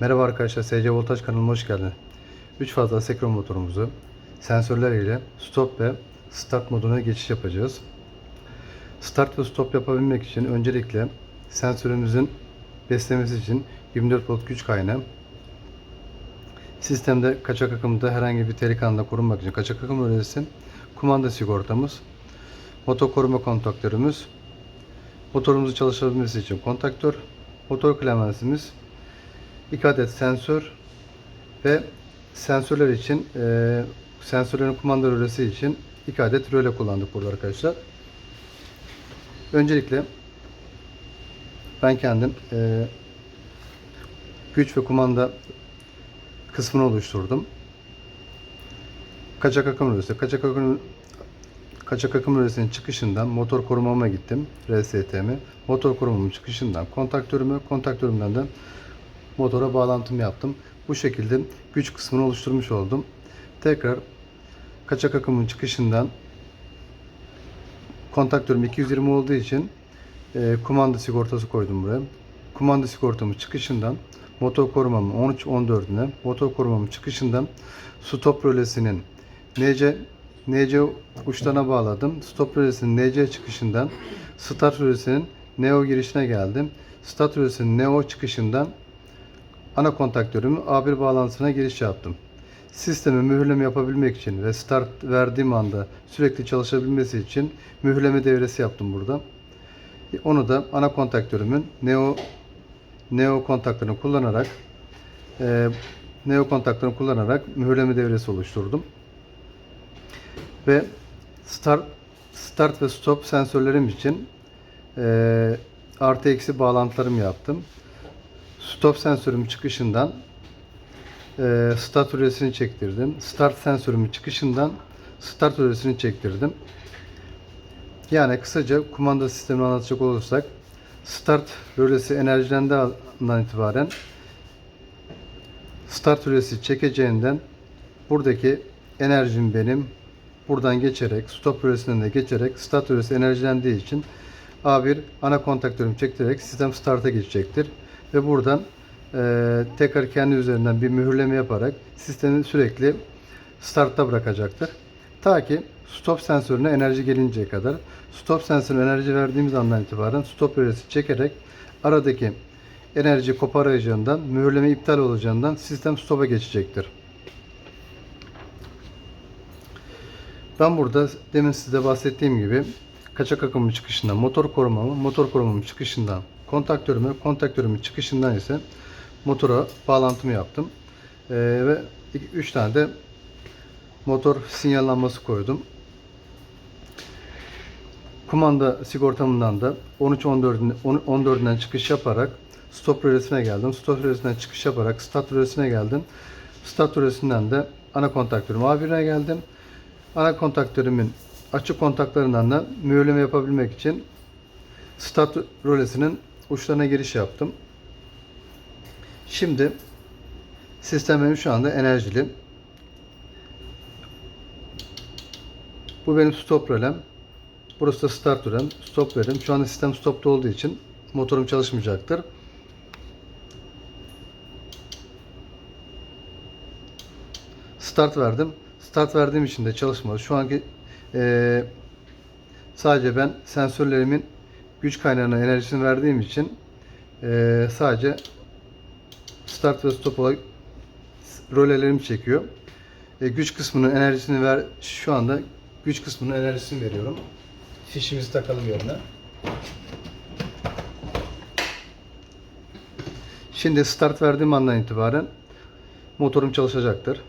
Merhaba arkadaşlar, SC Voltaj kanalıma hoş geldiniz. 3 fazla sekron motorumuzu sensörler ile stop ve start moduna geçiş yapacağız. Start ve stop yapabilmek için öncelikle sensörümüzün beslemesi için 24 volt güç kaynağı sistemde kaçak akımda herhangi bir tehlike korunmak için kaçak akım öğretisi, kumanda sigortamız, motor koruma kontaktörümüz, motorumuzu çalışabilmesi için kontaktör, motor klemensimiz, 2 adet sensör ve sensörler için e, sensörlerin kumanda rölesi için 2 adet röle kullandık burada arkadaşlar. Öncelikle ben kendim e, güç ve kumanda kısmını oluşturdum. Kaçak akım rölesi. Kaçak akım Kaçak akım rölesinin çıkışından motor korumama gittim. RSTM. Motor korumamın çıkışından kontaktörüme, kontaktörümden de motora bağlantımı yaptım. Bu şekilde güç kısmını oluşturmuş oldum. Tekrar kaçak akımın çıkışından kontaktörüm 220 olduğu için e, kumanda sigortası koydum buraya. Kumanda sigortamın çıkışından motor korumamın 13-14'üne motor korumamın çıkışından stop rölesinin NC NC uçlarına bağladım. Stop rölesinin NC çıkışından start rölesinin NO girişine geldim. Start rölesinin NO çıkışından ana kontaktörümü A1 bağlantısına giriş yaptım. Sistemi mühürleme yapabilmek için ve start verdiğim anda sürekli çalışabilmesi için mühürleme devresi yaptım burada. Onu da ana kontaktörümün Neo Neo kontaktörünü kullanarak e, Neo kontaktörünü kullanarak mühürleme devresi oluşturdum. Ve start start ve stop sensörlerim için e, artı eksi bağlantılarımı yaptım. Stop sensörüm çıkışından e, start rölesini çektirdim. Start sensörümün çıkışından start rölesini çektirdim. Yani kısaca kumanda sistemini anlatacak olursak start rölesi enerjilendiği andan itibaren start rölesi çekeceğinden buradaki enerjim benim buradan geçerek stop rölesinden de geçerek start rölesi enerjilendiği için A1 ana kontaktörümü çektirerek sistem start'a geçecektir ve buradan e, tekrar kendi üzerinden bir mühürleme yaparak sistemi sürekli startta bırakacaktır. Ta ki stop sensörüne enerji gelinceye kadar stop sensörüne enerji verdiğimiz andan itibaren stop rölesi çekerek aradaki enerji koparacağından, mühürleme iptal olacağından sistem stop'a geçecektir. Ben burada demin size bahsettiğim gibi kaçak akımın çıkışından motor korumamı, motor korumamın çıkışından kontaktörümü, kontaktörümün çıkışından ise motora bağlantımı yaptım. Ee, ve 3 tane de motor sinyal koydum. Kumanda sigortamından da 13-14'ünden 14'ünden çıkış yaparak stop rölesine geldim. Stop rölesinden çıkış yaparak start rölesine geldim. Start rölesinden de ana kontaktörüm A1'e geldim. Ana kontaktörümün açık kontaklarından da mühürleme yapabilmek için start rölesinin uçlarına giriş yaptım. Şimdi sistem benim şu anda enerjili. Bu benim stop rölem. Burası da start rölem. Stop verim. Şu anda sistem stopta olduğu için motorum çalışmayacaktır. Start verdim. Start verdiğim için de çalışmadı. Şu anki eee sadece ben sensörlerimin güç kaynağına enerjisini verdiğim için eee, sadece start ve stop olarak rölelerimi çekiyor. E, güç kısmının enerjisini ver şu anda güç kısmının enerjisini veriyorum. Fişimizi takalım yerine. Şimdi start verdiğim andan itibaren motorum çalışacaktır.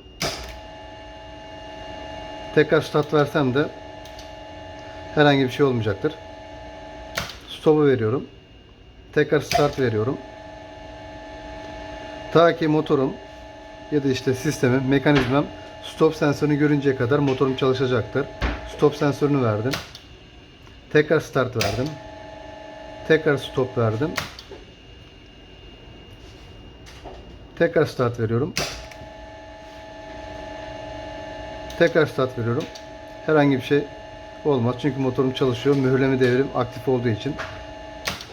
Tekrar start versem de herhangi bir şey olmayacaktır. Stop'u veriyorum. Tekrar start veriyorum. Ta ki motorum ya da işte sistemim, mekanizmam stop sensörünü görünceye kadar motorum çalışacaktır. Stop sensörünü verdim. Tekrar start verdim. Tekrar stop verdim. Tekrar start veriyorum. Tekrar start veriyorum. Herhangi bir şey olmaz. Çünkü motorum çalışıyor. Mühürleme devrim aktif olduğu için.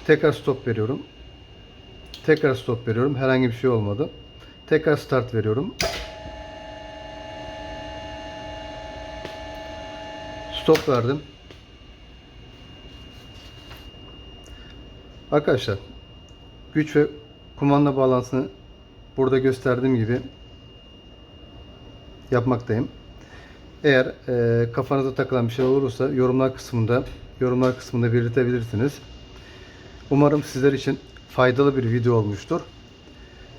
Tekrar stop veriyorum. Tekrar stop veriyorum. Herhangi bir şey olmadı. Tekrar start veriyorum. Stop verdim. Arkadaşlar güç ve kumanda bağlantısını burada gösterdiğim gibi yapmaktayım. Eğer e, kafanıza takılan bir şey olursa yorumlar kısmında yorumlar kısmında belirtebilirsiniz. Umarım sizler için faydalı bir video olmuştur.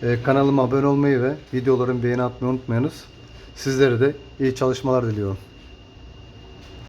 E, kanalıma abone olmayı ve videoların beğeni atmayı unutmayınız. Sizlere de iyi çalışmalar diliyorum.